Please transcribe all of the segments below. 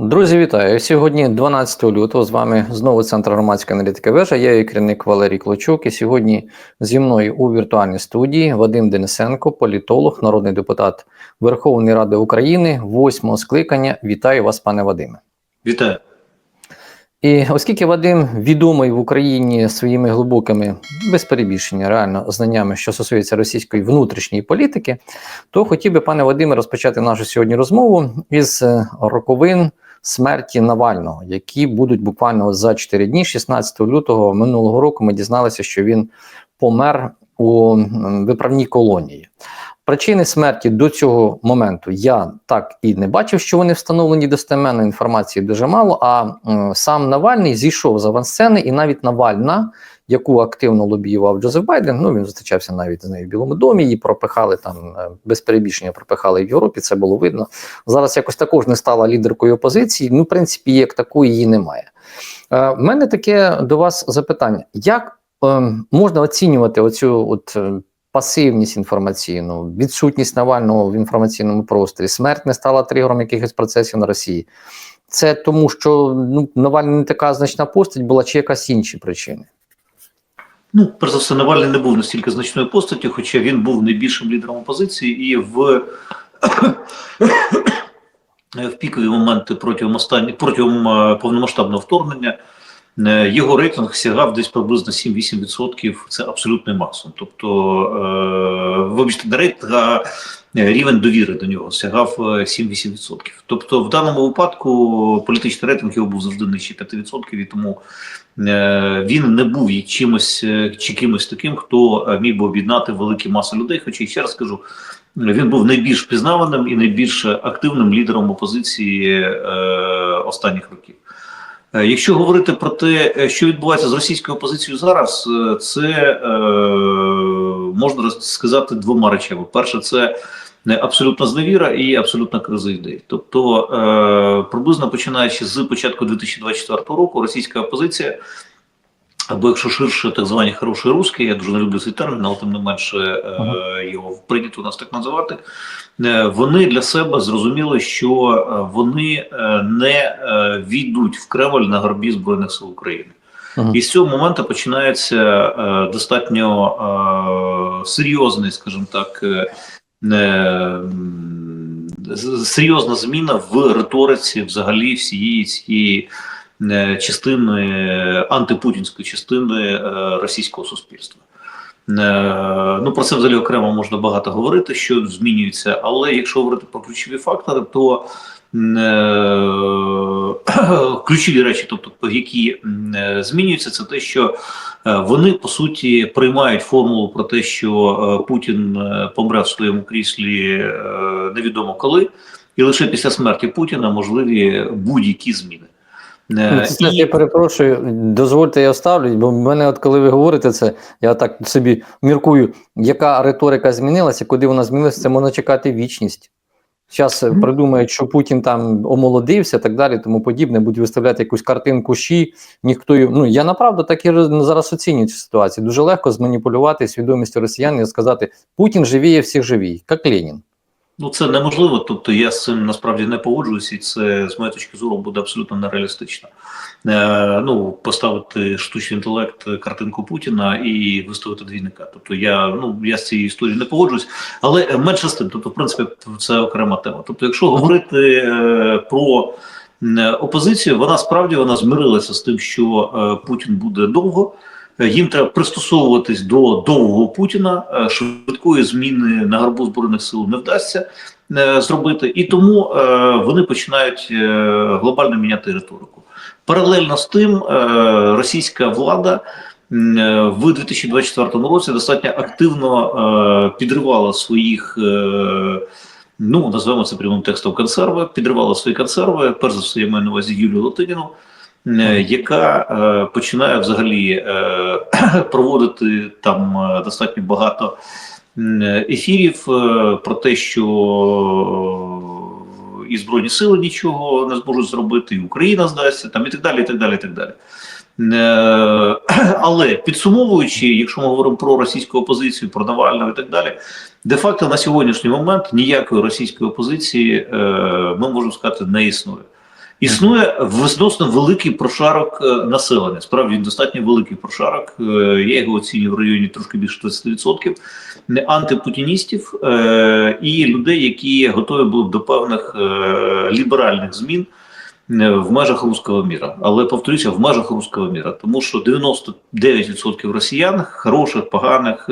Друзі, вітаю! Сьогодні 12 лютого. З вами знову центр громадської аналітики вежа. Я її керівник Валерій Клочук. І сьогодні зі мною у віртуальній студії Вадим Денисенко, політолог, народний депутат Верховної Ради України, восьмого скликання. Вітаю вас, пане Вадиме. Вітаю. І оскільки Вадим відомий в Україні своїми глибокими, без перебільшення, реально знаннями, що стосується російської внутрішньої політики, то хотів би, пане Вадиме, розпочати нашу сьогодні розмову із е, роковин смерті Навального, які будуть буквально за 4 дні, 16 лютого минулого року, ми дізналися, що він помер у виправній колонії. Причини смерті до цього моменту я так і не бачив, що вони встановлені достеменно. Інформації дуже мало. А сам Навальний зійшов з авансцени, і навіть Навальна, яку активно лобіював Джозеф Байден, ну він зустрічався навіть з нею в Білому домі. Її пропихали там е, без перебільшення, пропихали в Європі. Це було видно. Зараз якось також не стала лідеркою опозиції. Ну, в принципі, як такої її немає. Е, в мене таке до вас запитання: як е, можна оцінювати оцю от е, пасивність інформаційну, відсутність Навального в інформаційному просторі, смерть не стала тригером якихось процесів на Росії. Це тому, що ну, Навальний не така значна постать була, чи якась інші причини? Ну, перш за все, Навальний не був настільки значною постаттю, хоча він був найбільшим лідером опозиції, і в, в пікові моменти протягом останніх протягом е, повномасштабного вторгнення е, його рейтинг сягав десь приблизно 7-8%. Це абсолютний максимум. Тобто, е, вибачте, рейтинг, рівень довіри до нього сягав е, 7-8%. Тобто, в даному випадку політичний рейтинг його був завжди нижче 5%, і тому е, він не був чимось е, чи кимось таким, хто е, міг би об'єднати великі маси людей. Хоча ще раз скажу, він був найбільш пізнаваним і найбільш активним лідером опозиції е, останніх років. Е, Якщо говорити про те, е, що відбувається з російською опозицією зараз, е, це е, можна сказати двома речами. Перше, це абсолютна зневіра і абсолютна криза ідей. Тобто, е, приблизно починаючи з початку 2024 року, російська опозиція, або якщо ширше, так звані хороші русські, я дуже не люблю цей термін, але тим не менше е, його прийнято у нас так називати. Е, вони для себе зрозуміли, що е, вони не е, війдуть в Кремль на горбі Збройних сил України. Мгм. І з цього моменту починається е, достатньо е, серйозний, скажімо так, з- серйозна зміна в риториці взагалі всієї цієї е, частини антипутінської частини е, російського суспільства. Е, Ну про це взагалі окремо можна багато говорити, що змінюється. Але якщо говорити про ключові фактори, то ключові речі, тобто які е, змінюються, це те, що е, вони по суті приймають формулу про те, що е, Путін е, помре в своєму кріслі е, невідомо коли, і лише після смерті Путіна можливі будь-які зміни. Е, Це, я перепрошую, дозвольте, я вставлю, бо в мене, от коли ви говорите це, я так собі міркую, яка риторика змінилася, куди вона змінилася, це можна чекати вічність. Зараз Мгм. придумають, що Путін там омолодився, так далі, тому подібне, будуть виставляти якусь картинку щі, ніхто Ну я направду так і зараз оцінюю цю ситуацію. Дуже легко зманіпулювати свідомістю росіян і сказати, Путін живіє, всіх живій, як Ленін. Ну, це неможливо. Тобто я з цим насправді не погоджуюся, і це з моєї точки зору буде абсолютно нереалістично. Е, ну, поставити штучний інтелект картинку Путіна і виставити двійника. Тобто я ну я з цією історією не погоджуюсь, але е, менше з тим, тобто, в принципі, це окрема тема. Тобто, якщо говорити е, про е, опозицію, вона справді вона змирилася з тим, що е, Путін буде довго. Їм треба пристосовуватись до довгого Путіна. е, Швидкої зміни на гарбу збройних сил не вдасться е, зробити, і тому е, вони починають глобально міняти риторику. Паралельно з тим, російська влада в 2024 році достатньо активно підривала своїх. Ну, називаємо це прямим текстом консерви, підривала свої консерви. Перш за все, я маю на увазі Юлію Латиніну, яка е, починає взагалі е, проводити там е, достатньо багато ефірів е, про те, що і Збройні сили нічого не зможуть зробити, і Україна здасться, там і так далі. і так далі, і так далі. Е, Але підсумовуючи, якщо ми говоримо про російську опозицію, про Навального і так далі, де-факто на сьогоднішній момент ніякої російської опозиції, е, ми можемо сказати, не існує. Існує відносно великий прошарок е, населення. Справді він достатньо великий прошарок. Е, Я його оцінюю в районі трошки більше 20%. Не антипутіністів е, і людей, які готові були до певних ліберальних змін в межах руського міра. Але повторюся, в межах руського міра, тому що 99% росіян, хороших, поганих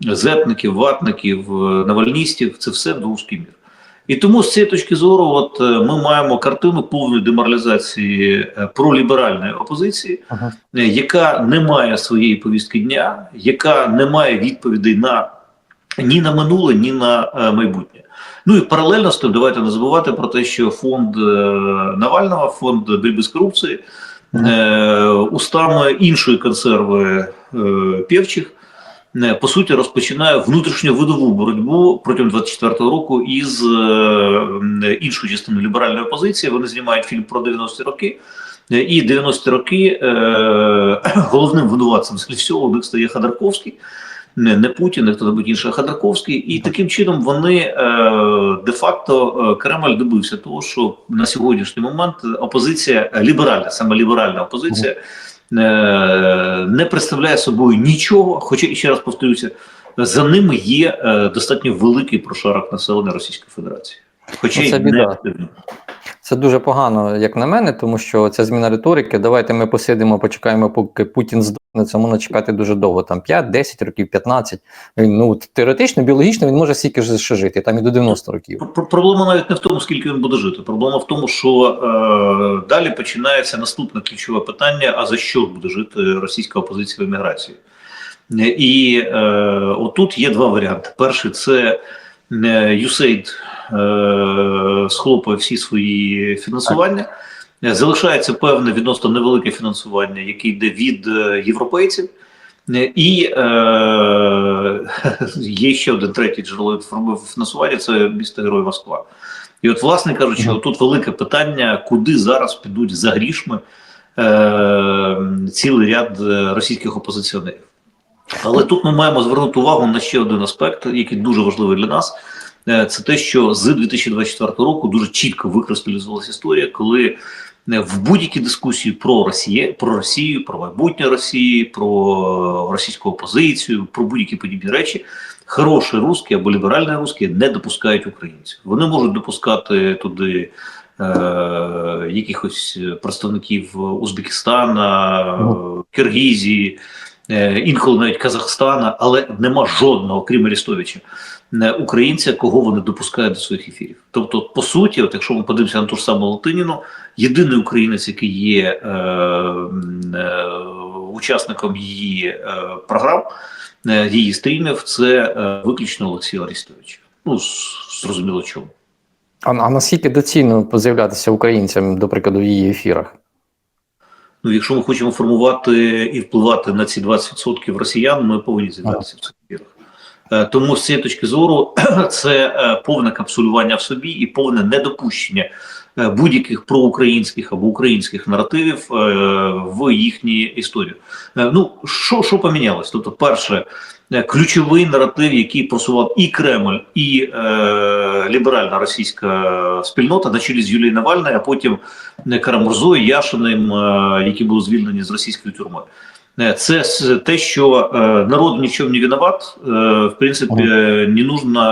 зетників, ватників, навальністів, це все руський мір. І тому з цієї точки зору, от е, ми маємо картину повної деморалізації е, проліберальної опозиції, Ага. е, яка не має своєї повістки дня, яка не має відповідей на ні на минуле, ні на майбутнє. Ну і паралельно з тим, давайте не забувати про те, що фонд Навального, фонд боротьби з корупцією, е, устами іншої консерви певчих, по суті, розпочинає внутрішньовидову боротьбу протягом 24-го року із е, іншою частиною ліберальної опозиції. Вони знімають фільм про 90-ті роки. Е, І 90-ті роки е, головним винуватцем з всього у них стає Ходорковський, не, не Путін, не хто-небудь інший, а Ходорковський. І таким чином вони е, де-факто е, Кремль добився того, що на сьогоднішній момент опозиція е, ліберальна, саме ліберальна опозиція. Е, Не представляє собою нічого, хоча ще раз повторюся, за ними є е, достатньо великий прошарок населення Російської Федерації. Хоча Ну, й не активно. Це дуже погано, як на мене, тому що ця зміна риторики. Давайте ми посидимо, почекаємо, поки Путін здохне. Це можна чекати дуже довго. Там 5, 10 років, 15. Він ну теоретично, біологічно він може стільки ж ще жити, там і до 90 років. Пр- Проблема навіть не в тому, скільки він буде жити. Проблема в тому, що е, далі починається наступне ключове питання: а за що буде жити російська опозиція в еміграції? І е, отут є два варіанти. Перший це USAID е, схлопує всі свої фінансування. Е, Залишається певне відносно невелике фінансування, яке йде від е, європейців. Е, І е, є ще один третій джерело фінансування це місто Герой Москва. І от, власне кажучи, тут велике питання, куди зараз підуть за грішми е, цілий ряд е, російських опозиціонерів. Але тут ми маємо звернути увагу на ще один аспект, який дуже важливий для нас. Е, Це те, що з 2024 року дуже чітко викристалізувалася історія, коли е, в будь-якій дискусії про Росію, про Росію, про майбутнє Росії, про російську опозицію, про будь-які подібні речі, хороші русські або ліберальні русські не допускають українців. Вони можуть допускати туди е, якихось представників Узбекистана, Мгм. Киргізії, е, інколи навіть Казахстана, але нема жодного, крім Арістовича, е, українця, кого вони допускають до своїх ефірів. Тобто, по суті, от якщо ми подивимося на ту ж саму Латиніну, єдиний українець, який є е, е, учасником її е, програм, е, її стрімів, це е, виключно Олексій Арістович. Ну, зрозуміло чому. А, а наскільки доцільно з'являтися українцям, до прикладу, в її ефірах? Ну, якщо ми хочемо формувати і впливати на ці 20% росіян, ми повинні зібратися в цих ефірах. Е, Тому з цієї точки зору це е, повне капсулювання в собі і повне недопущення е, будь-яких проукраїнських або українських наративів в їхній історію. Ну що, що помінялось? Тобто, перше, ключовий наратив, який просував і Кремль, і е, ліберальна російська спільнота на чолі з Юлією Навальною, а потім е, Карамурзою, Яшиним, е, які були звільнені з російської тюрми. Е, Це те, що е, народ ні в чому не виноват. Е, в принципі, е, не нужно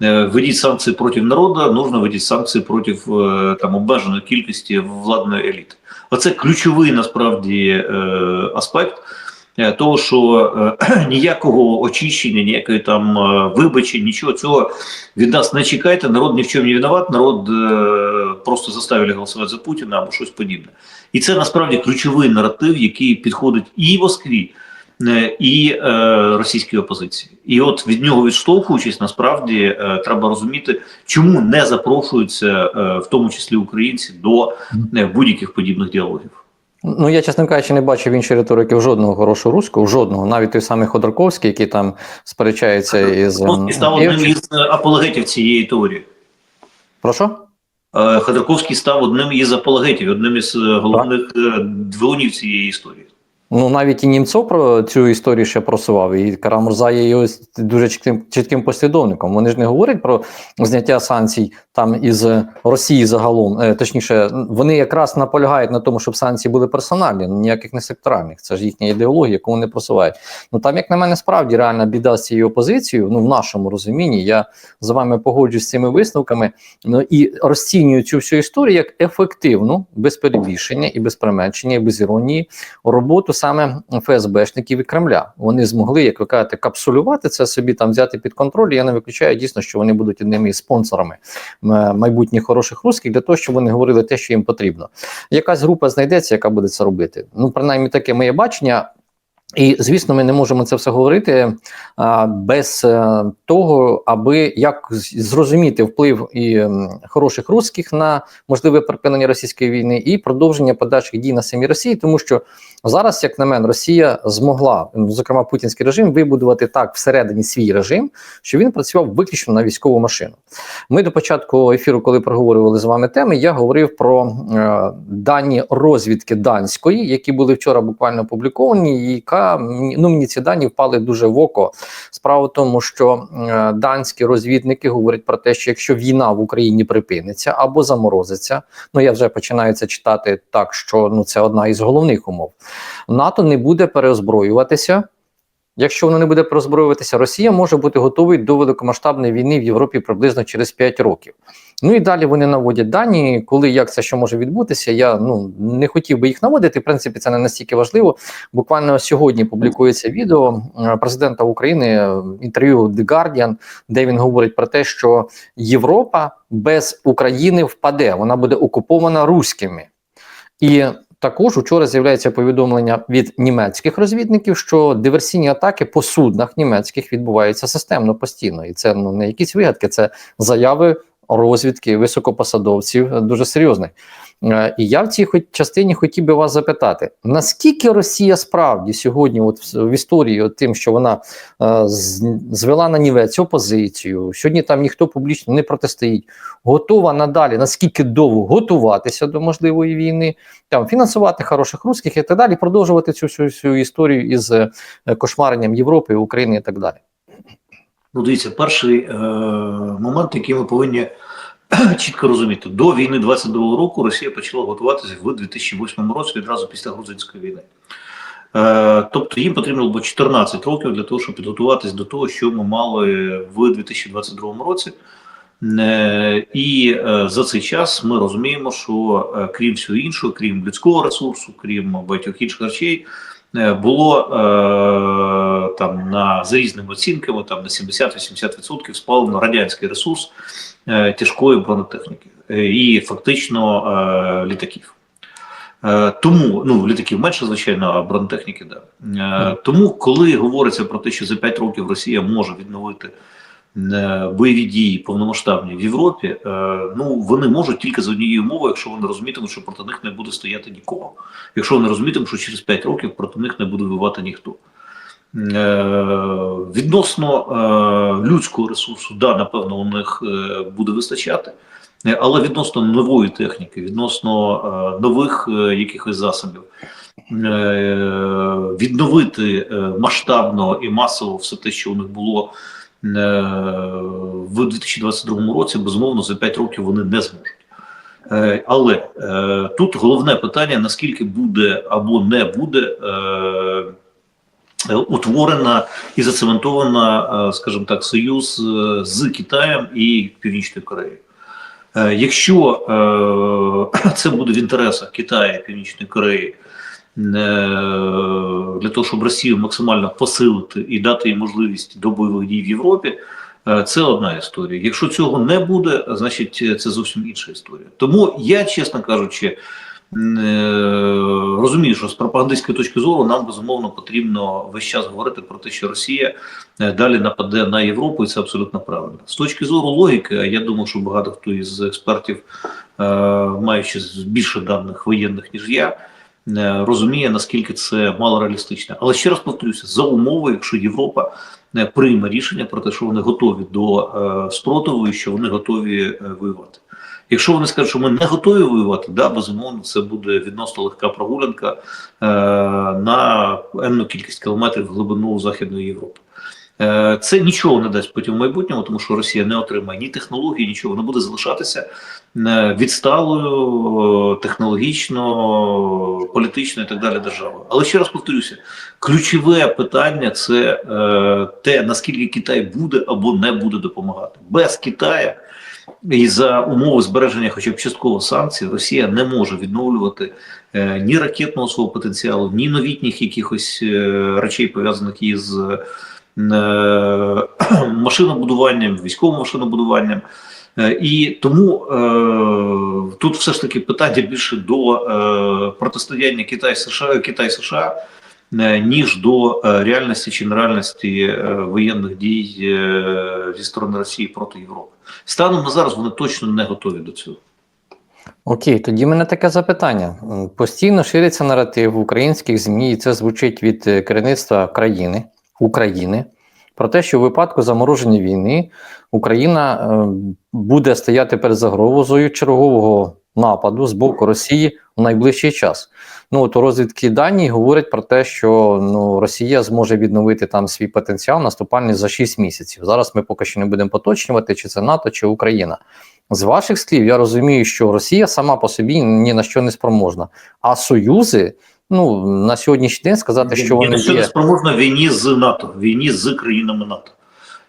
е, е, вводити санкції проти народу, нужно вводити санкції проти е, там обмеженої кількості владної еліти. Оце ключовий насправді е, аспект. Е, Того, що е, ніякого очищення, ніякої там е, вибачення, нічого цього від нас не чекайте. Народ ні в чому не виноват, народ просто заставили голосувати за Путіна або щось подібне. І це насправді ключовий наратив, який підходить і Москві, і російській опозиції. І от від нього відштовхуючись, насправді треба розуміти, чому не запрошуються, в тому числі українці, до будь-яких подібних діалогів. Ну, я, чесно кажучи, не бачив іншої риторики в жодного хорошого руського, в жодного, навіть той самий Ходорковський, який там сперечається із. ем, Ходорковський став одним із е, апологетів цієї теорії. Про що? Е, Ходорковський став одним із апологетів, одним із е, головних двигунів цієї історії. Ну, навіть і Німцов про цю історію ще просував, і Карамурза є його дуже чітким, чітким послідовником. Вони ж не говорять про зняття санкцій там із Росії загалом. Е, точніше, вони якраз наполягають на тому, щоб санкції були персональні, ніяких не секторальних. Це ж їхня ідеологія, яку вони просувають. Ну там, як на мене, справді реальна біда з цією опозицією. Ну, в нашому розумінні, я з вами погоджуюсь з цими висновками. Ну і розцінюю цю всю історію як ефективну, без перебільшення і без применшення, і без іронії роботу саме ФСБшників і Кремля. Вони змогли, як ви кажете, капсулювати це собі там взяти під контроль. Я не виключаю дійсно, що вони будуть одними із спонсорами майбутніх хороших русських для того, щоб вони говорили те, що їм потрібно. Якась група знайдеться, яка буде це робити. Ну, принаймні, таке моє бачення. І звісно, ми не можемо це все говорити а, без е, того, аби як зрозуміти вплив і м, хороших русських на можливе припинення російської війни і продовження подальших дій на самій Росії, тому що зараз, як на мене, Росія змогла, зокрема путінський режим, вибудувати так всередині свій режим, що він працював виключно на військову машину. Ми до початку ефіру, коли проговорювали з вами теми, я говорив про е, дані розвідки данської, які були вчора буквально опубліковані, і яка мені- ну мені ці дані впали дуже в око. Справа в тому, що данські розвідники говорять про те, що якщо війна в Україні припиниться або заморозиться, ну я вже починаю це читати так, що ну це одна із головних умов. НАТО не буде переозброюватися. Якщо воно не буде перезброюватися, Росія може бути готовою до великомасштабної війни в Європі приблизно через 5 років. Ну і далі вони наводять дані, коли як це що може відбутися. Я ну не хотів би їх наводити. В принципі, це не настільки важливо. Буквально сьогодні публікується відео е, президента України е, інтерв'ю The Guardian, де він говорить про те, що Європа без України впаде, вона буде окупована руськими. І також учора з'являється повідомлення від німецьких розвідників, що диверсійні атаки по суднах німецьких відбуваються системно постійно, і це ну не якісь вигадки, це заяви розвідки високопосадовців е, дуже серйозних. Е, І я в цій частині хотів би вас запитати: наскільки Росія справді сьогодні, от в історії, от тим, що вона е, звела на нівець опозицію, сьогодні там ніхто публічно не протистоїть, готова надалі, наскільки довго готуватися до можливої війни, там фінансувати хороших русських і так далі, продовжувати цю всю, всю історію із е, кошмаренням Європи, України і так далі. Ну, дивіться, перший е, момент, який ми повинні чітко розуміти, до війни 22-го року Росія почала готуватися в 2008 році відразу після грузинської війни. Е, тобто їм потрібно було 14 років для того, щоб підготуватись до того, що ми мали в 2022 році. Е, і е, за цей час ми розуміємо, що крім всього іншого, крім людського ресурсу, крім багатьох інших речей, було там на за різними оцінками, там на 70-80% спалено радянський ресурс тяжкої бронетехніки е, і фактично е, літаків. Е, Тому ну літаків менше, звичайно, а бронетехніки да. Е, Тому, коли говориться про те, що за 5 років Росія може відновити е, бойові дії повномасштабні в Європі, е, ну вони можуть тільки за однією умовою, якщо вони розумітимуть, що проти них не буде стояти нікого. Якщо вони розумітимуть, що через 5 років проти них не буде воювати ніхто. Е, Відносно е, людського ресурсу, да, напевно, у них е, буде вистачати. Але відносно нової техніки, відносно нових якихось засобів, відновити масштабно і масово все те, що у них було в 2022 році, безумовно, за 5 років вони не зможуть. Але тут головне питання: наскільки буде або не буде утворена і зацементована, е, скажімо так, союз з Китаєм і Північною Кореєю. Якщо це буде в інтересах Китаю і Північної Кореї для того, щоб Росію максимально посилити і дати їй можливість до бойових дій в Європі, це одна історія. Якщо цього не буде, значить це зовсім інша історія. Тому я, чесно кажучи, розумію, що з пропагандистської точки зору нам безумовно потрібно весь час говорити про те, що Росія е, далі нападе на Європу, і це абсолютно правильно. З точки зору логіки, я думаю, що багато хто із експертів, е, маючи більше даних воєнних ніж я, е, розуміє наскільки це малореалістично. Але ще раз повторюся, за умови, якщо Європа е, прийме рішення про те, що вони готові до е, спротиву і що вони готові е, воювати. Якщо вони скажуть, що ми не готові воювати, да, безумовно, це буде відносно легка прогулянка е, на енну кількість кілометрів в глибину Західної Європи. Е, Це нічого не дасть потім в майбутньому, тому що Росія не отримає ні технології, нічого. Вона буде залишатися е, відсталою технологічно, політично і так далі державою. Але ще раз повторюся: ключове питання це е, те, наскільки Китай буде або не буде допомагати. Без Китаю і за умови збереження, хоча б частково санкцій, Росія не може відновлювати е, ні ракетного свого потенціалу, ні новітніх якихось е, речей пов'язаних із е, машинобудуванням, військовим машинобудуванням. І тому е, тут все ж таки питання більше до е, протистояння Китай США Китай США, е, ніж до е, реальності чи нереальності е, воєнних дій е, зі сторони Росії проти Європи. Станом на зараз вони точно не готові до цього. Окей, тоді мене таке запитання. Постійно шириться наратив в українських ЗМІ, і це звучить від е, керівництва країни України про те, що у випадку замороження війни Україна е, буде стояти перед загрозою чергового нападу з боку Росії в найближчий час. Ну от у розвідки дані говорять про те, що ну Росія зможе відновити там свій потенціал наступальний за 6 місяців. Зараз ми поки що не будемо поточнювати, чи це НАТО, чи Україна. З ваших слів, я розумію, що Росія сама по собі ні на що не спроможна. А союзи, ну на сьогоднішній день сказати, що Ні, вони на що не спроможна війні з НАТО, війні з країнами НАТО.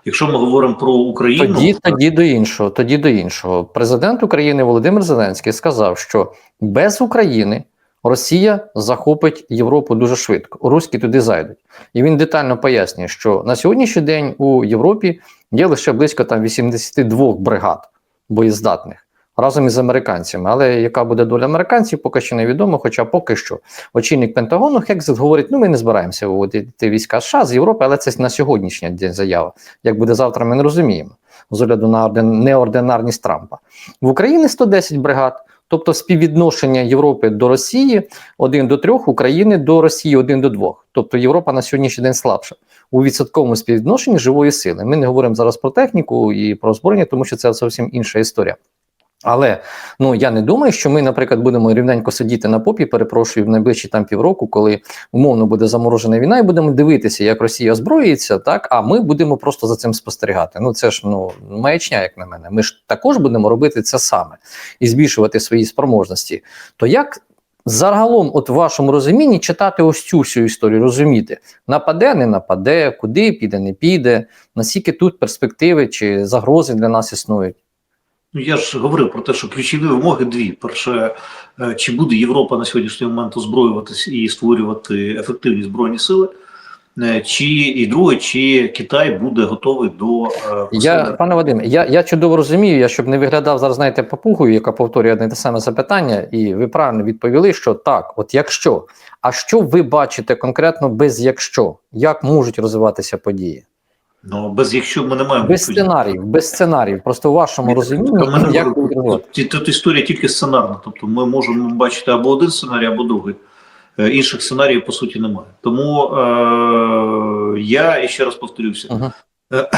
Якщо ми говоримо про Україну, Тоді, тоді до іншого. Тоді до іншого. Президент України Володимир Зеленський сказав, що без України Росія захопить Європу дуже швидко. Руські туди зайдуть. І він детально пояснює, що на сьогоднішній день у Європі є лише близько там 82 бригад боєздатних. Разом із американцями, але яка буде доля американців, поки що невідомо. Хоча поки що очільник Пентагону Хекзет говорить: ну ми не збираємося виводити війська США з Європи, але це на сьогоднішній день заява. Як буде завтра, ми не розуміємо з огляду на неординарність Трампа. В Україні 110 бригад, тобто співвідношення Європи до Росії 1 до 3, України до Росії 1 до 2. Тобто Європа на сьогоднішній день слабша у відсотковому співвідношенні живої сили. Ми не говоримо зараз про техніку і про озброєння, тому що це зовсім інша історія. Але ну я не думаю, що ми, наприклад, будемо рівненько сидіти на попі, перепрошую, в найближчі там півроку, коли умовно буде заморожена війна, і будемо дивитися, як Росія озброїться, так а ми будемо просто за цим спостерігати. Ну це ж ну маячня, як на мене. Ми ж також будемо робити це саме і збільшувати свої спроможності. То як загалом, от в вашому розумінні, читати ось цю всю історію, розуміти, нападе, не нападе, куди піде, не піде, наскільки тут перспективи чи загрози для нас існують. Ну, я ж говорив про те, що ключові вимоги дві: перше, е, чи буде Європа на сьогоднішній момент озброюватись і створювати ефективні збройні сили, Е, чи і друге, чи Китай буде готовий до е, Я, пане Вадиме, я, я чудово розумію, я щоб не виглядав зараз, знаєте, папугою, яка повторює одне те саме запитання, і ви правильно відповіли, що так, от якщо. А що ви бачите конкретно без якщо? Як можуть розвиватися події? Ну без якщо ми не маємо Без сценаріїв, без сценаріїв. Просто в вашому Ні, розумінні, як. Тут, тут історія тільки сценарна. Тобто ми можемо бачити або один сценарій, або другий. Е, Інших сценаріїв по суті немає. Тому е, я і ще раз повторюся: Мгм. Е,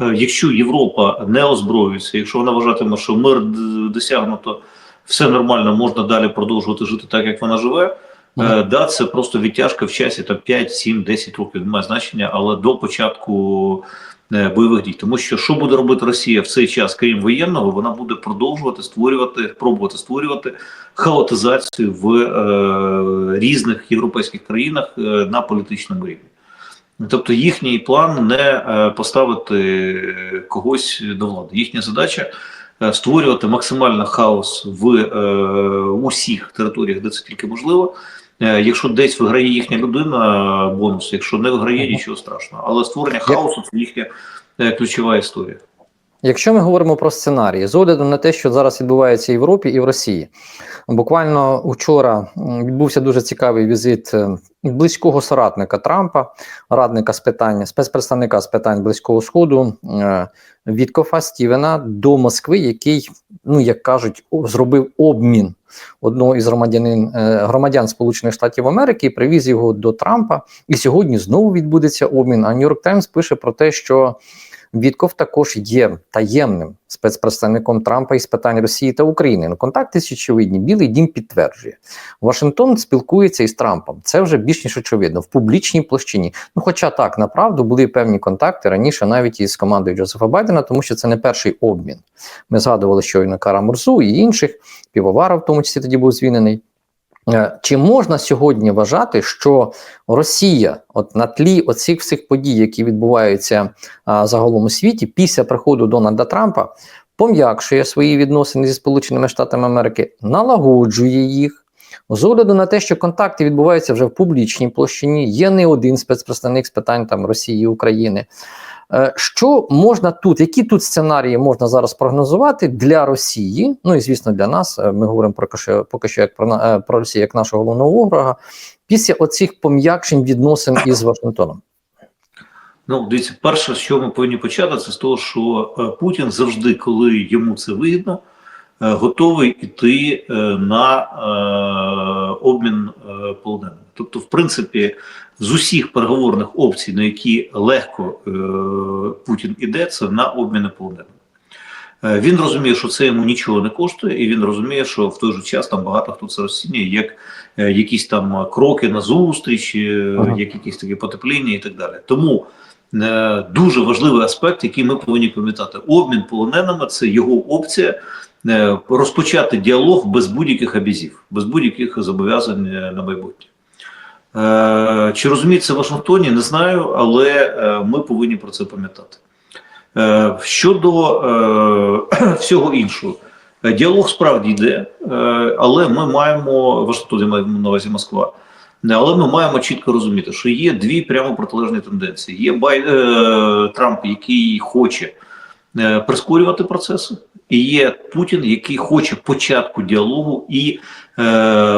е, якщо Європа не озброюється, якщо вона вважатиме, що мир досягнуто, все нормально, можна далі продовжувати жити так, як вона живе. Е, Да, це просто відтяжка в часі там 5, 7, 10 років, немає значення, але до початку е, бойових дій. Тому що що буде робити Росія в цей час, крім воєнного, вона буде продовжувати створювати, пробувати створювати хаотизацію в е, різних європейських країнах е, на політичному рівні. Тобто їхній план не е, поставити когось до влади. Їхня задача створювати максимально хаос в е, усіх територіях, де це тільки можливо. Е, Якщо десь виграє їхня людина, бонус, якщо не виграє, нічого страшного. Але створення хаосу це їхня е, ключова історія. Якщо ми говоримо про сценарії, з огляду на те, що зараз відбувається в Європі, і в Росії, буквально вчора відбувся дуже цікавий візит е, близького соратника Трампа, радника з питань, спецпредставника з питань Близького Сходу е, Віткофа Стівена до Москви, який, ну як кажуть, зробив обмін одного із громадянин е, громадян Сполучених Штатів Америки привіз його до Трампа. І сьогодні знову відбудеться обмін. А Нью-Йорк Таймс пише про те, що Вітков також є таємним спецпредставником Трампа із питань Росії та України. Ну, контакти очевидні. Білий дім підтверджує. Вашингтон спілкується із Трампом. Це вже більш ніж очевидно в публічній площині. Ну, хоча так, направду були певні контакти раніше, навіть із командою Джозефа Байдена, тому що це не перший обмін. Ми згадували щойно Кара Мурзу і інших, півовара, в тому числі тоді був звільнений. Е, Чи можна сьогодні вважати, що Росія, от на тлі оцих всіх подій, які відбуваються а, загалом у світі, після приходу Дональда Трампа, пом'якшує свої відносини зі Сполученими Штатами Америки, налагоджує їх. З огляду на те, що контакти відбуваються вже в публічній площині, є не один спецпредставник з питань там Росії і України. Е, Що можна тут, які тут сценарії можна зараз прогнозувати для Росії? Ну і звісно, для нас. Е, Ми говоримо про каше- поки що як про, е, про Росію як нашого головного ворога, після оцих пом'якшень відносин із Вашингтоном. Ну, дивіться, перше, чого ми повинні почати, це з того, що Путін завжди, коли йому це вигідно, готовий іти на обмін полоненими. Тобто, в принципі, з усіх переговорних опцій, на які легко е, Путін іде, це на обміни полоненими. Е, Він розуміє, що це йому нічого не коштує, і він розуміє, що в той же час там багато хто це розцінює як е, якісь там кроки на зустріч, е, Ага. як якісь такі потепління і так далі. Тому е, дуже важливий аспект, який ми повинні пам'ятати: обмін полоненими це його опція е, розпочати діалог без будь-яких обізів, без будь-яких зобов'язань на майбутнє. Е, Чи розуміють це в Вашингтоні, не знаю, але е, ми повинні про це пам'ятати. Е, Щодо всього іншого, діалог справді йде, але ми маємо Вашингтон, маю на увазі Москва. Але ми маємо чітко розуміти, що є дві прямо протилежні тенденції. Є Бай, Трамп, який хоче прискорювати процеси, і є Путін, який хоче початку діалогу і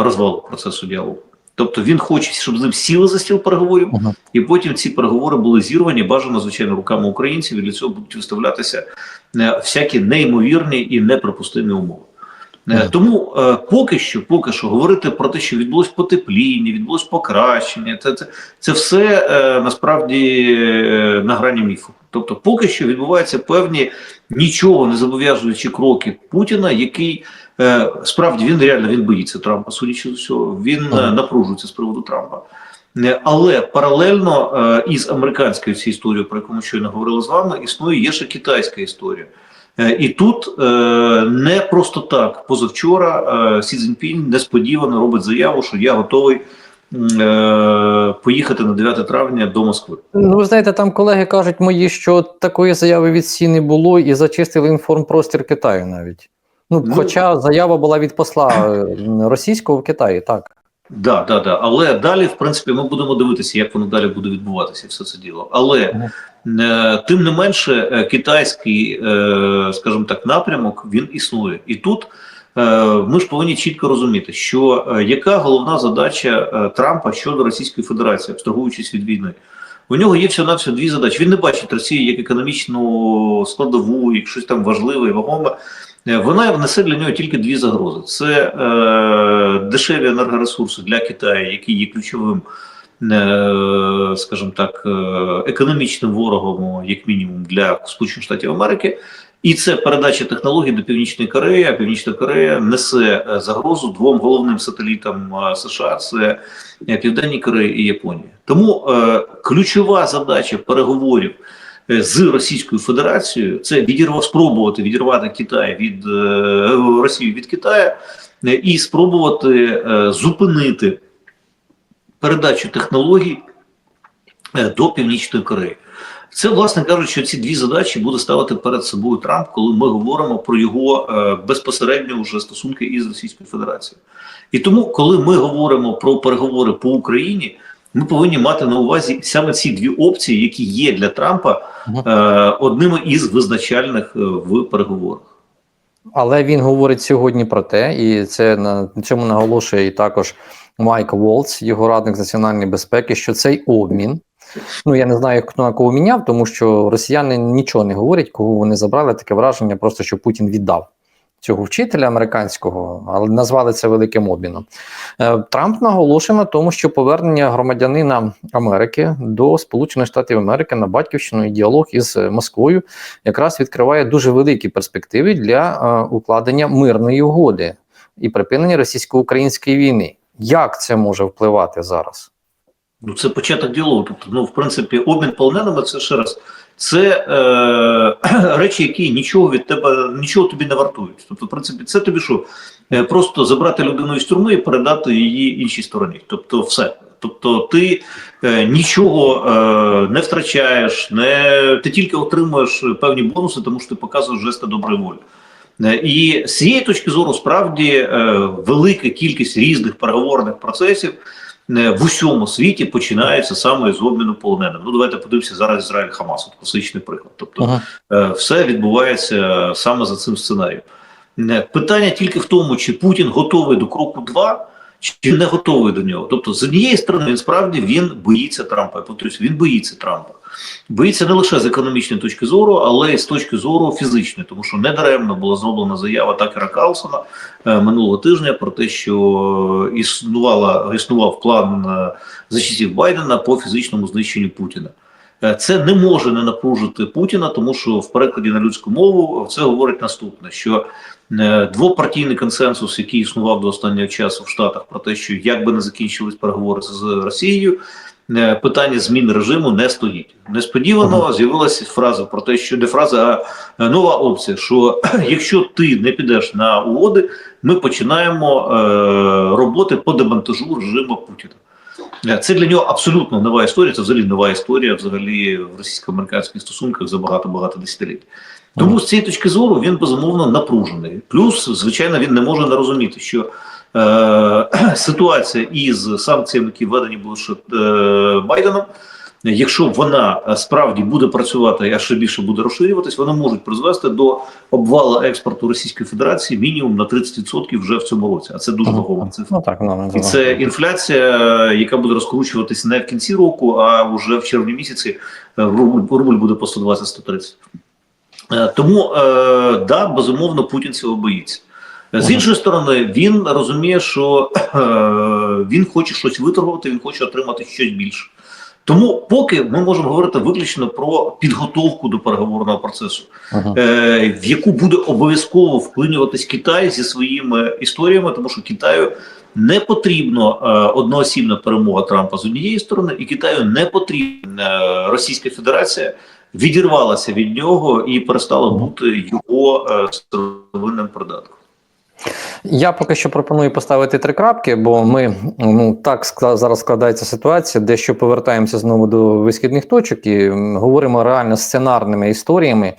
розвалу процесу діалогу. Тобто він хоче, щоб з ним сіли за стіл переговорів, Ага. і потім ці переговори були зірвані, бажано, звичайно, руками українців, і для цього будуть виставлятися е, всякі неймовірні і неприпустимі умови. Мгм. Тому е, поки що, поки що говорити про те, що відбулось потепління, відбулось покращення, це, це, це все е, насправді е, на грані міфу. Тобто, поки що відбуваються певні нічого не зобов'язуючі кроки Путіна, який е, справді він реально він боїться Трампа, судячи з усього, він Ага. е, напружується з приводу Трампа. Е, Але паралельно е, із американською цією історією, про яку ми щойно говорили з вами, існує є ще китайська історія. Е, І тут е, не просто так. Позавчора е, Сі Цзіньпінь несподівано робить заяву, що я готовий поїхати на 9 травня до Москви. Ну, ви знаєте, там колеги кажуть мої, що такої заяви від СІ не було і зачистили інформпростір Китаю навіть. Ну, Ну, хоча заява була від посла е, російського в Китаї, так. Да, да, да. Але далі, в принципі, ми будемо дивитися, як воно далі буде відбуватися, все це діло. Але е, тим не менше, е, китайський, е, скажімо так, напрямок він існує. І тут е, ми ж повинні чітко розуміти, що е, яка головна задача е, Трампа щодо Російської Федерації, абстрагуючись від війни. У нього є всього навсього дві задачі. Він не бачить Росію як економічну складову, як щось там важливе і вагоме. Е, Вона несе для нього тільки дві загрози: це е, дешеві енергоресурси для Китаю, які є ключовим, е, скажімо так, е, економічним ворогом, як мінімум, для Сполучених Штатів Америки. І це передача технологій до Північної Кореї. Північна Корея несе е, загрозу двом головним сателітам е, США: це е, Південній Кореї і Японії. Тому е, ключова задача переговорів з Російською Федерацією це відірвав спробувати відірвати Китай від е, Росію від Китаю і спробувати е, зупинити передачу технологій до Північної Кореї. Це, власне кажучи, ці дві задачі буде ставити перед собою Трамп, коли ми говоримо про його е, безпосередньо вже стосунки із Російською Федерацією. І тому, коли ми говоримо про переговори по Україні, ми повинні мати на увазі саме ці дві опції, які є для Трампа е, одними із визначальних е, в переговорах. Але він говорить сьогодні про те, і це на цьому наголошує і також Майк Волц, його радник з національної безпеки, що цей обмін. Ну я не знаю, хто на кого міняв, тому що росіяни нічого не говорять, кого вони забрали. Таке враження, просто що Путін віддав цього вчителя американського, але назвали це великим обміном. Е, Трамп наголошує на тому, що повернення громадянина Америки до Сполучених Штатів Америки на батьківщину і діалог із Москвою якраз відкриває дуже великі перспективи для е, укладення мирної угоди і припинення російсько-української війни. Як це може впливати зараз? Ну, це початок діалогу. Тобто, ну, в принципі, обмін полоненими це ще раз. Це е, речі, які нічого від тебе, нічого тобі не вартують. Тобто, в принципі, це тобі що? Е, просто забрати людину із тюрми і передати її іншій стороні. Тобто, все. Тобто, ти е, нічого е, не втрачаєш, не ти тільки отримуєш певні бонуси, тому що ти показуєш жести доброї волі. Е, І з цієї точки зору справді е, велика кількість різних переговорних процесів в усьому світі починається саме з обміну полоненим. Ну давайте подивимося зараз Ізраїль Хамас, от класичний приклад. Тобто Ага. е, все відбувається саме за цим сценарієм. Е, Питання тільки в тому, чи Путін готовий до кроку 2, чи не готовий до нього. Тобто, з однієї сторони, він справді він боїться Трампа. Я повторюсь, він боїться Трампа. Боїться не лише з економічної точки зору, але й з точки зору фізичної, тому що недаремно була зроблена заява Такера Карлсона е, минулого тижня про те, що існувала існував план е, за часів Байдена по фізичному знищенню Путіна. Е, Це не може не напружити Путіна, тому що в перекладі на людську мову це говорить наступне: що двопартійний консенсус, який існував до останнього часу в Штатах, про те, що як би не закінчились переговори з Росією, питання зміни режиму не стоїть. Несподівано з'явилася фраза про те, що не фраза, а е, нова опція: що якщо ти не підеш на угоди, ми починаємо е, роботи по демонтажу режиму Путіна. Е, Це для нього абсолютно нова історія. Це взагалі нова історія взагалі в російсько-американських стосунках за багато-багато десятиліть. Тому з цієї точки зору він безумовно напружений. Плюс, звичайно, він не може не розуміти, що е, ситуація із санкціями, які введені були ще е, Байденом, якщо вона е, справді буде працювати, а ще більше буде розширюватись, вони можуть призвести до обвалу експорту Російської Федерації мінімум на 30% вже в цьому році. А це дуже вагома цифра. Ну так, ну, І це інфляція, яка буде розкручуватись не в кінці року, а вже в червні місяці е, рубль, рубль буде по 120-130. Е, Тому, е, да, безумовно, Путін цього боїться. З іншої сторони, він розуміє, що е, він хоче щось виторгувати, він хоче отримати щось більше. Тому, поки ми можемо говорити виключно про підготовку до переговорного процесу, Ага. е, в яку буде обов'язково вплинюватись Китай зі своїми історіями, тому що Китаю не потрібно е, одноосібна перемога Трампа з однієї сторони, і Китаю не потрібна Російська Федерація відірвалася від нього і перестала бути його сировинним придатком. Я поки що пропоную поставити три крапки, бо ми ну так зараз складається ситуація, дещо повертаємося знову до висхідних точок і говоримо реально сценарними історіями.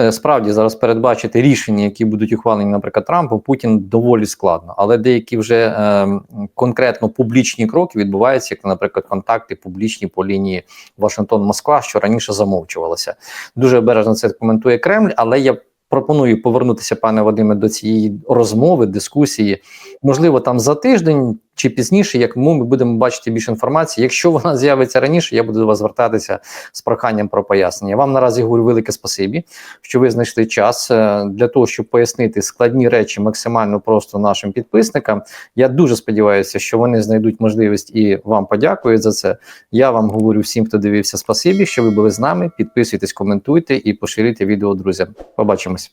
Е, Справді зараз передбачити рішення, які будуть ухвалені, наприклад, Трампом, Путін доволі складно, але деякі вже е, конкретно публічні кроки відбуваються, як, наприклад, контакти публічні по лінії Вашингтон-Москва, що раніше замовчувалося. Дуже обережно це коментує Кремль, але я пропоную повернутися, пане Вадиме, до цієї розмови, дискусії. Можливо, там за тиждень чи пізніше, як ми будемо бачити більше інформації. Якщо вона з'явиться раніше, я буду до вас звертатися з проханням про пояснення. Вам наразі говорю велике спасибі, що ви знайшли час е, для того, щоб пояснити складні речі максимально просто нашим підписникам. Я дуже сподіваюся, що вони знайдуть можливість і вам подякують за це. Я вам говорю всім, хто дивився, спасибі, що ви були з нами. Підписуйтесь, коментуйте і поширюйте відео друзям. Побачимось.